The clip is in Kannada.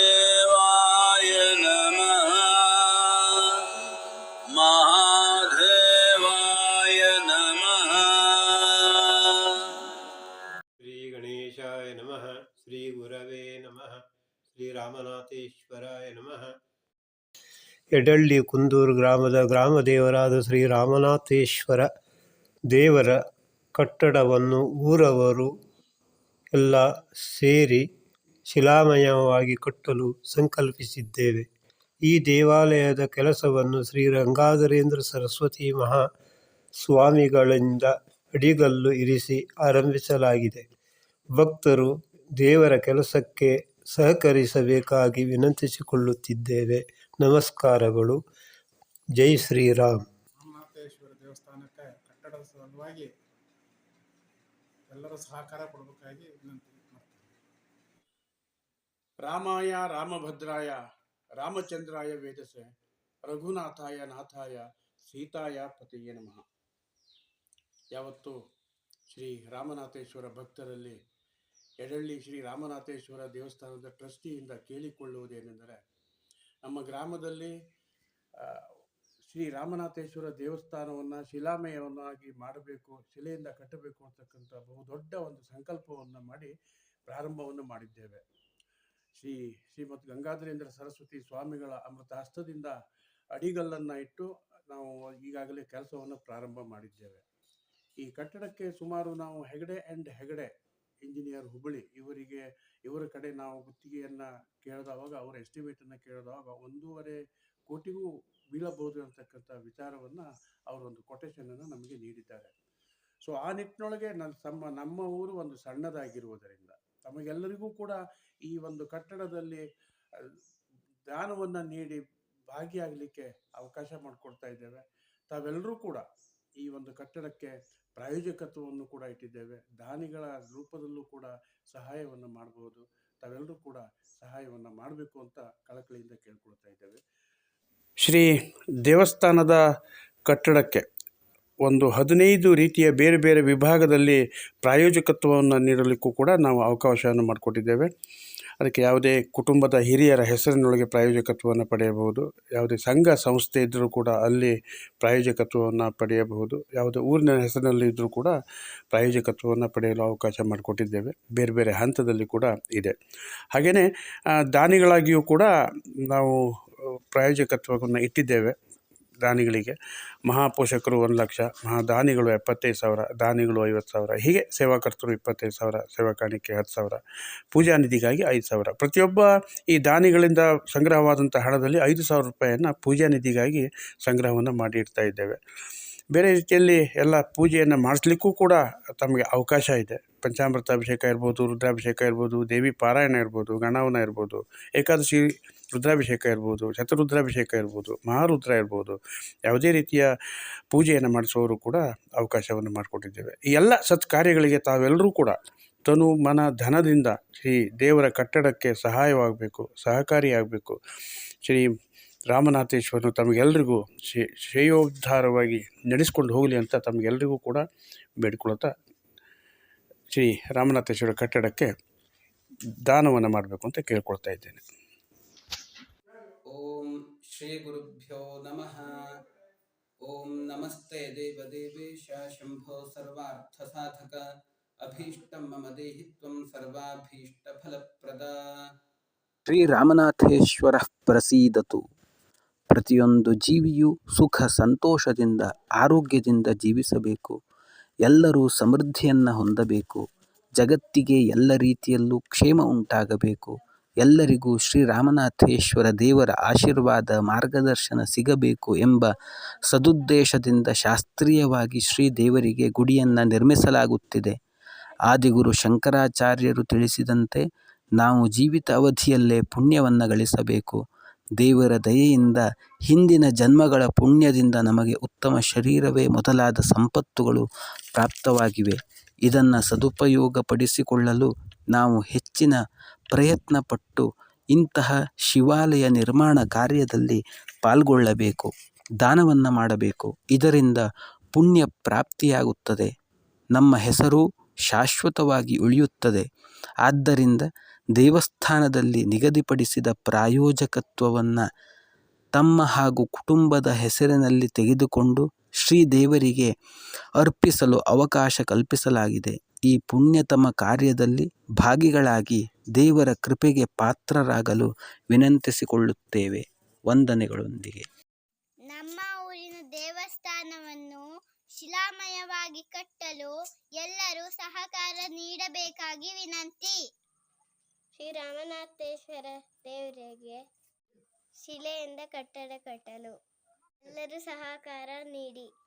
महादेवाय नमः महादेवाय नमः ಶ್ರೀ ಗಣೇಶಾಯ ನಮಃ ಶ್ರೀ ಗುರವೇ ನಮಃ ಶ್ರೀ ರಾಮನಾಥೇಶ್ವರಾಯ ನಮಃ ಎಡಳ್ಳಿ ಕುಂದೂರು ಗ್ರಾಮದ ಗ್ರಾಮ ದೇವರಾದ ಶ್ರೀ ರಾಮನಾಥೇಶ್ವರ ದೇವರ ಕಟ್ಟಡವನ್ನು ಊರವರು ಎಲ್ಲ ಸೇರಿ ಶಿಲಾಮಯವಾಗಿ ಕಟ್ಟಲು ಸಂಕಲ್ಪಿಸಿದ್ದೇವೆ. ಈ ದೇವಾಲಯದ ಕೆಲಸವನ್ನು ಶ್ರೀ ರಂಗಾಧರೇಂದ್ರ ಸರಸ್ವತಿ ಮಹಾ ಸ್ವಾಮಿಗಳಿಂದ ಅಡಿಗಲ್ಲು ಇರಿಸಿ ಆರಂಭಿಸಲಾಗಿದೆ. ಭಕ್ತರು ದೇವರ ಕೆಲಸಕ್ಕೆ ಸಹಕರಿಸಬೇಕಾಗಿ ವಿನಂತಿಸಿಕೊಳ್ಳುತ್ತಿದ್ದೇವೆ. ನಮಸ್ಕಾರಗಳು. ಜೈ ಶ್ರೀರಾಮ್. ಎಲ್ಲರೂ ಸಹಕಾರ ಕೊಡಬೇಕಾಗಿ ವಿನಂತಿ. ರಾಮಾಯ, ರಾಮಭದ್ರಾಯ, ರಾಮಚಂದ್ರಾಯ ವೇದಸೆ, ರಘುನಾಥಾಯ, ನಾಥಾಯ, ಸೀತಾಯ ಪತಿಯೇ ನಮಃ. ಯಾವತ್ತು ಶ್ರೀ ರಾಮನಾಥೇಶ್ವರ ಭಕ್ತರಲ್ಲಿ ಎಡಳ್ಳಿ ಶ್ರೀ ರಾಮನಾಥೇಶ್ವರ ದೇವಸ್ಥಾನದ ಟ್ರಸ್ಟಿಯಿಂದ ಕೇಳಿಕೊಳ್ಳುವುದೇನೆಂದರೆ, ನಮ್ಮ ಗ್ರಾಮದಲ್ಲಿ ಶ್ರೀ ರಾಮನಾಥೇಶ್ವರ ದೇವಸ್ಥಾನವನ್ನು ಶಿಲಾಮಯವನ್ನಾಗಿ ಮಾಡಬೇಕು, ಶಿಲೆಯಿಂದ ಕಟ್ಟಬೇಕು ಅಂತಕ್ಕಂಥ ಬಹುದೊಡ್ಡ ಒಂದು ಸಂಕಲ್ಪವನ್ನು ಮಾಡಿ ಪ್ರಾರಂಭವನ್ನು ಮಾಡಿದ್ದೇವೆ. ಶ್ರೀ ಶ್ರೀಮತ್ ಗಂಗಾಧರೇಂದ್ರ ಸರಸ್ವತಿ ಸ್ವಾಮಿಗಳ ಅಮೃತ ಹಸ್ತದಿಂದ ಅಡಿಗಲ್ಲನ್ನು ಇಟ್ಟು ನಾವು ಈಗಾಗಲೇ ಕೆಲಸವನ್ನು ಪ್ರಾರಂಭ ಮಾಡಿದ್ದೇವೆ. ಈ ಕಟ್ಟಡಕ್ಕೆ ಸುಮಾರು ನಾವು ಹೆಗಡೆ ಆ್ಯಂಡ್ ಹೆಗಡೆ ಇಂಜಿನಿಯರ್ ಹುಬ್ಬಳ್ಳಿ ಇವರಿಗೆ, ಇವರ ಕಡೆ ನಾವು ಗುತ್ತಿಗೆಯನ್ನು ಕೇಳಿದವಾಗ, ಅವರ ಎಸ್ಟಿಮೇಟನ್ನು ಕೇಳಿದವಾಗ ಒಂದೂವರೆ ಕೋಟಿಗೂ ಬೀಳಬಹುದು ಅಂತಕ್ಕಂಥ ವಿಚಾರವನ್ನು ಅವರೊಂದು ಕೊಟೇಶನನ್ನು ನಮಗೆ ನೀಡಿದ್ದಾರೆ. ಸೊ ಆ ನಿಟ್ಟಿನೊಳಗೆ ನನ್ನ ತಮ್ಮ ನಮ್ಮ ಊರು ಒಂದು ಸಣ್ಣದಾಗಿರುವುದರಿಂದ ತಮಗೆಲ್ಲರಿಗೂ ಕೂಡ ಈ ಒಂದು ಕಟ್ಟಡದಲ್ಲಿ ದಾನವನ್ನು ನೀಡಿ ಭಾಗಿಯಾಗಲಿಕ್ಕೆ ಅವಕಾಶ ಮಾಡಿಕೊಡ್ತಾ ಇದ್ದೇವೆ. ತಾವೆಲ್ಲರೂ ಕೂಡ ಈ ಒಂದು ಕಟ್ಟಡಕ್ಕೆ ಪ್ರಾಯೋಜಕತ್ವವನ್ನು ಕೂಡ ಇಟ್ಟಿದ್ದೇವೆ. ದಾನಿಗಳ ರೂಪದಲ್ಲೂ ಕೂಡ ಸಹಾಯವನ್ನು ಮಾಡಬಹುದು ತಾವೆಲ್ಲರೂ ಕೂಡ ಸಹಾಯವನ್ನು ಮಾಡಬೇಕು ಅಂತ ಕಳಕಳಿಯಿಂದ ಕೇಳ್ಕೊಳ್ತಾ ಇದ್ದೇವೆ. ಶ್ರೀ ದೇವಸ್ಥಾನದ ಕಟ್ಟಡಕ್ಕೆ ಒಂದು ಹದಿನೈದು ರೀತಿಯ ಬೇರೆ ಬೇರೆ ವಿಭಾಗದಲ್ಲಿ ಪ್ರಾಯೋಜಕತ್ವವನ್ನು ನೀಡಲಿಕ್ಕೂ ಕೂಡ ನಾವು ಅವಕಾಶವನ್ನು ಮಾಡಿಕೊಟ್ಟಿದ್ದೇವೆ. ಅದಕ್ಕೆ ಯಾವುದೇ ಕುಟುಂಬದ ಹಿರಿಯರ ಹೆಸರಿನೊಳಗೆ ಪ್ರಾಯೋಜಕತ್ವವನ್ನು ಪಡೆಯಬಹುದು. ಯಾವುದೇ ಸಂಘ ಸಂಸ್ಥೆ ಇದ್ದರೂ ಕೂಡ ಅಲ್ಲಿ ಪ್ರಾಯೋಜಕತ್ವವನ್ನು ಪಡೆಯಬಹುದು. ಯಾವುದೇ ಊರಿನ ಹೆಸರಿನಲ್ಲಿ ಇದ್ದರೂ ಕೂಡ ಪ್ರಾಯೋಜಕತ್ವವನ್ನು ಪಡೆಯಲು ಅವಕಾಶ ಮಾಡಿಕೊಟ್ಟಿದ್ದೇವೆ. ಬೇರೆ ಬೇರೆ ಹಂತದಲ್ಲಿ ಕೂಡ ಇದೆ. ಹಾಗೆಯೇ ದಾನಿಗಳಾಗಿಯೂ ಕೂಡ ನಾವು ಪ್ರಾಯೋಜಕತ್ವವನ್ನು ಇಟ್ಟಿದ್ದೇವೆ. ದಾನಿಗಳಿಗೆ. ಮಹಾಪೋಷಕರು ಒಂದು ಲಕ್ಷ, ಮಹಾದಾನಿಗಳು ಎಪ್ಪತ್ತೈದು ಸಾವಿರ, ದಾನಿಗಳು ಐವತ್ತು ಸಾವಿರ. ಹೀಗೆ ಸೇವಾಕರ್ತರು ಇಪ್ಪತ್ತೈದು ಸಾವಿರ ಸೇವಾ ಕಾಣಿಕೆ ಹತ್ತು ಸಾವಿರ, ಪೂಜಾ ನಿಧಿಗಾಗಿ ಐದು ಸಾವಿರ. ಪ್ರತಿಯೊಬ್ಬ ಈ ದಾನಿಗಳಿಂದ ಸಂಗ್ರಹವಾದಂಥ ಹಣದಲ್ಲಿ ಐದು ಸಾವಿರ ರೂಪಾಯಿಯನ್ನು ಪೂಜಾ ನಿಧಿಗಾಗಿ ಸಂಗ್ರಹವನ್ನು ಮಾಡಿ ಇಡ್ತಾ ಇದ್ದೇವೆ. ಬೇರೆ ರೀತಿಯಲ್ಲಿ ಎಲ್ಲ ಪೂಜೆಯನ್ನು ಮಾಡಿಸ್ಲಿಕ್ಕೂ ಕೂಡ ತಮಗೆ ಅವಕಾಶ ಇದೆ. ಪಂಚಾಮೃತ ಅಭಿಷೇಕ ಇರ್ಬೋದು, ರುದ್ರಾಭಿಷೇಕ ಇರ್ಬೋದು, ದೇವಿ ಪಾರಾಯಣ ಇರ್ಬೋದು, ಗಣವನ ಇರ್ಬೋದು, ಏಕಾದಶಿ ರುದ್ರಾಭಿಷೇಕ ಇರ್ಬೋದು, ಶತರುದ್ರಾಭಿಷೇಕ ಇರ್ಬೋದು, ಮಹಾರುದ್ರ ಇರ್ಬೋದು, ಯಾವುದೇ ರೀತಿಯ ಪೂಜೆಯನ್ನು ಮಾಡಿಸೋರು ಕೂಡ ಅವಕಾಶವನ್ನು ಮಾಡಿಕೊಟ್ಟಿದ್ದೇವೆ. ಈ ಎಲ್ಲ ಸತ್ಕಾರ್ಯಗಳಿಗೆ ತಾವೆಲ್ಲರೂ ಕೂಡ ತನು ಮನ ಧನದಿಂದ ಶ್ರೀ ದೇವರ ಕಟ್ಟಡಕ್ಕೆ ಸಹಾಯವಾಗಬೇಕು ಸಹಕಾರಿಯಾಗಬೇಕು ಶ್ರೀ ರಾಮನಾಥೇಶ್ವರನು ತಮಗೆಲ್ಲರಿಗೂ ಶ್ರೇ ಶ್ರೇಯೋದ್ಧಾರವಾಗಿ ನಡೆಸ್ಕೊಂಡು ಹೋಗಲಿ ಅಂತ ತಮಗೆಲ್ಲರಿಗೂ ಕೂಡ ಬೇಡ್ಕೊಳ್ತಾ ಶ್ರೀ ರಾಮನಾಥೇಶ್ವರ ಕಟ್ಟಡಕ್ಕೆ ದಾನವನ್ನು ಮಾಡಬೇಕು ಅಂತ ಕೇಳ್ಕೊಳ್ತಾ ಇದ್ದೇನೆ. ಶ್ರೀ ಗುರುಭ್ಯೋ ನಮಃ ಓಂ ನಮಸ್ತೆ ದೇವದೇವೇಶ ಶಂಭೋ ಸರ್ವಾರ್ಥ ಸಾಧಕ ಅಭೀಷ್ಟ ಮಮ ದೇಹಿ ಫಲಪ್ರದ ಶ್ರೀ ಶ್ರೀರಾಮನಾಥೇಶ್ವರ ಪ್ರಸೀದತು ಪ್ರತಿಯೊಂದು ಜೀವಿಯು ಸುಖ, ಸಂತೋಷದಿಂದ, ಆರೋಗ್ಯದಿಂದ ಜೀವಿಸಬೇಕು. ಎಲ್ಲರೂ ಸಮೃದ್ಧಿಯನ್ನು ಹೊಂದಬೇಕು. ಜಗತ್ತಿಗೆ ಎಲ್ಲ ರೀತಿಯಲ್ಲೂ ಕ್ಷೇಮ ಉಂಟಾಗಬೇಕು. ಎಲ್ಲರಿಗೂ ಶ್ರೀರಾಮನಾಥೇಶ್ವರ ದೇವರ ಆಶೀರ್ವಾದ ಮಾರ್ಗದರ್ಶನ ಸಿಗಬೇಕು ಎಂಬ ಸದುದ್ದೇಶದಿಂದ ಶಾಸ್ತ್ರೀಯವಾಗಿ ಶ್ರೀ ದೇವರಿಗೆ ಗುಡಿಯನ್ನು ನಿರ್ಮಿಸಲಾಗುತ್ತಿದೆ. ಆದಿಗುರು ಶಂಕರಾಚಾರ್ಯರು ತಿಳಿಸಿದಂತೆ ನಾವು ಜೀವಿತ ಅವಧಿಯಲ್ಲೇ ಪುಣ್ಯವನ್ನು ಗಳಿಸಬೇಕು. ದೇವರ ದಯೆಯಿಂದ ಹಿಂದಿನ ಜನ್ಮಗಳ ಪುಣ್ಯದಿಂದ ನಮಗೆ ಉತ್ತಮ ಶರೀರವೇ ಮೊದಲಾದ ಸಂಪತ್ತುಗಳು ಪ್ರಾಪ್ತವಾಗಿವೆ. ಇದನ್ನು ಸದುಪಯೋಗಪಡಿಸಿಕೊಳ್ಳಲು ನಾವು ಹೆಚ್ಚಿನ ಪ್ರಯತ್ನಪಟ್ಟು ಇಂತಹ ಶಿವಾಲಯ ನಿರ್ಮಾಣ ಕಾರ್ಯದಲ್ಲಿ ಪಾಲ್ಗೊಳ್ಳಬೇಕು, ದಾನವನ್ನು ಮಾಡಬೇಕು. ಇದರಿಂದ ಪುಣ್ಯ ಪ್ರಾಪ್ತಿಯಾಗುತ್ತದೆ. ನಮ್ಮ ಹೆಸರು ಶಾಶ್ವತವಾಗಿ ಉಳಿಯುತ್ತದೆ. ಆದ್ದರಿಂದ ದೇವಸ್ಥಾನದಲ್ಲಿ ನಿಗದಿಪಡಿಸಿದ ಪ್ರಾಯೋಜಕತ್ವವನ್ನು ತಮ್ಮ ಹಾಗೂ ಕುಟುಂಬದ ಹೆಸರಿನಲ್ಲಿ ತೆಗೆದುಕೊಂಡು ಶ್ರೀದೇವರಿಗೆ ಅರ್ಪಿಸಲು ಅವಕಾಶ ಕಲ್ಪಿಸಲಾಗಿದೆ. ಈ ಪುಣ್ಯತಮ ಕಾರ್ಯದಲ್ಲಿ ಭಾಗಿಗಳಾಗಿ ದೇವರ ಕೃಪೆಗೆ ಪಾತ್ರರಾಗಲು ವಿನಂತಿಸಿಕೊಳ್ಳುತ್ತೇವೆ ವಂದನೆಗಳೊಂದಿಗೆ. ನಮ್ಮ ಊರಿನ ದೇವಸ್ಥಾನವನ್ನು ಶಿಲಾಮಯವಾಗಿ ಕಟ್ಟಲು ಎಲ್ಲರೂ ಸಹಕಾರ ನೀಡಬೇಕಾಗಿ ವಿನಂತಿ. ಶ್ರೀರಾಮನಾಥೇಶ್ವರ ದೇವರಿಗೆ ಶಿಲೆಯಿಂದ ಕಟ್ಟಡ ಕಟ್ಟಲು ಎಲ್ಲರೂ ಸಹಕಾರ ನೀಡಿ.